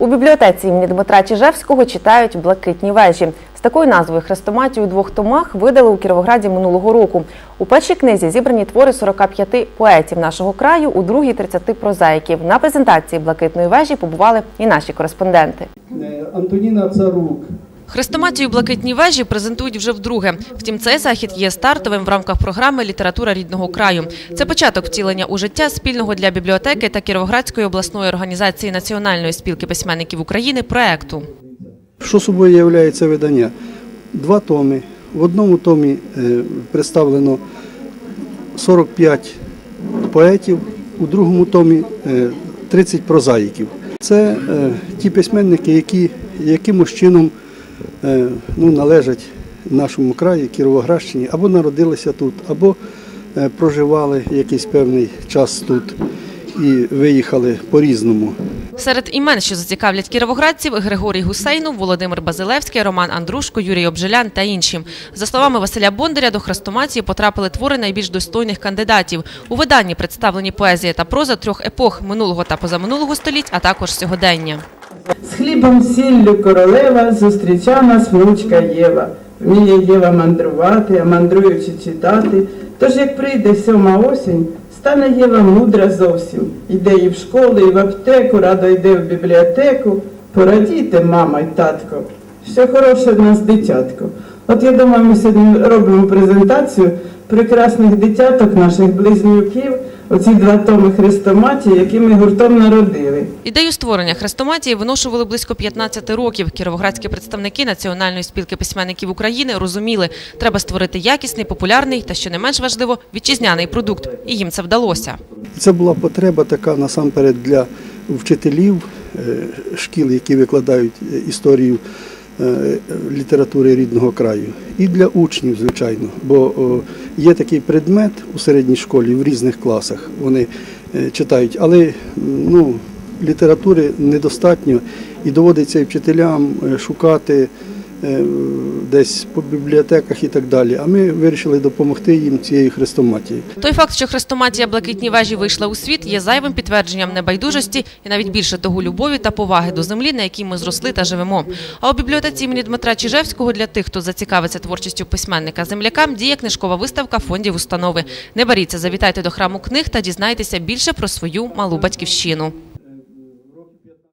У бібліотеці імені Дмитра Чижевського читають блакитні вежі. З такою назвою хрестоматію у двох томах видали у Кіровограді минулого року. У першій книзі зібрані твори 45 поетів нашого краю, у другій 30 прозаїків. На презентації блакитної вежі побували і наші кореспонденти. Антоніна Царук. Хрестоматію блакитні вежі презентують вже вдруге. Втім, цей захід є стартовим в рамках програми Література рідного краю. Це початок втілення у життя спільного для бібліотеки та Кіровоградської обласної організації Національної спілки письменників України проекту. Що собою це видання? Два томи. В одному томі е, представлено 45 поетів, у другому томі е, 30 прозаїків. Це е, ті письменники, які якимось чином е, ну, належать нашому краю, Кіровоградщині, або народилися тут, або е, проживали якийсь певний час тут і виїхали по-різному. Серед імен, що зацікавлять кіровоградців, Григорій Гусейнов, Володимир Базилевський, Роман Андрушко, Юрій Обжилян та інші. За словами Василя Бондаря, до хрестоматії потрапили твори найбільш достойних кандидатів. У виданні представлені поезія та проза трьох епох минулого та позаминулого століть, а також сьогодення. З хлібом сіллю королева зустріча нас внучка Єва. Вміє Єва мандрувати, а мандруючи читати. Тож як прийде сьома осінь, стане Єва мудра зовсім. Йде і в школу, і в аптеку, радо йде в бібліотеку. Порадійте, мама й татко. Все хороше в нас дитятко. От я думаю, ми сьогодні робимо презентацію прекрасних дитяток, наших близнюків, оці два томи хрестоматії, які ми гуртом народили. Ідею створення хрестоматії виношували близько 15 років. Кіровоградські представники Національної спілки письменників України розуміли, треба створити якісний, популярний та, що не менш важливо, вітчизняний продукт. І їм це вдалося. Це була потреба така насамперед для вчителів е, шкіл, які викладають е, історію літератури рідного краю, і для учнів, звичайно. Бо є такий предмет у середній школі в різних класах. Вони е, читають, але ну, літератури недостатньо і доводиться і вчителям е, шукати. Е, Десь по бібліотеках і так далі. А ми вирішили допомогти їм цією хрестоматією. Той факт, що хрестоматія блакитні вежі вийшла у світ, є зайвим підтвердженням небайдужості і навіть більше того любові та поваги до землі, на якій ми зросли та живемо. А у бібліотеці імені Дмитра Чижевського для тих, хто зацікавиться творчістю письменника землякам, діє книжкова виставка фондів установи. Не боріться, завітайте до храму книг та дізнайтеся більше про свою малу батьківщину.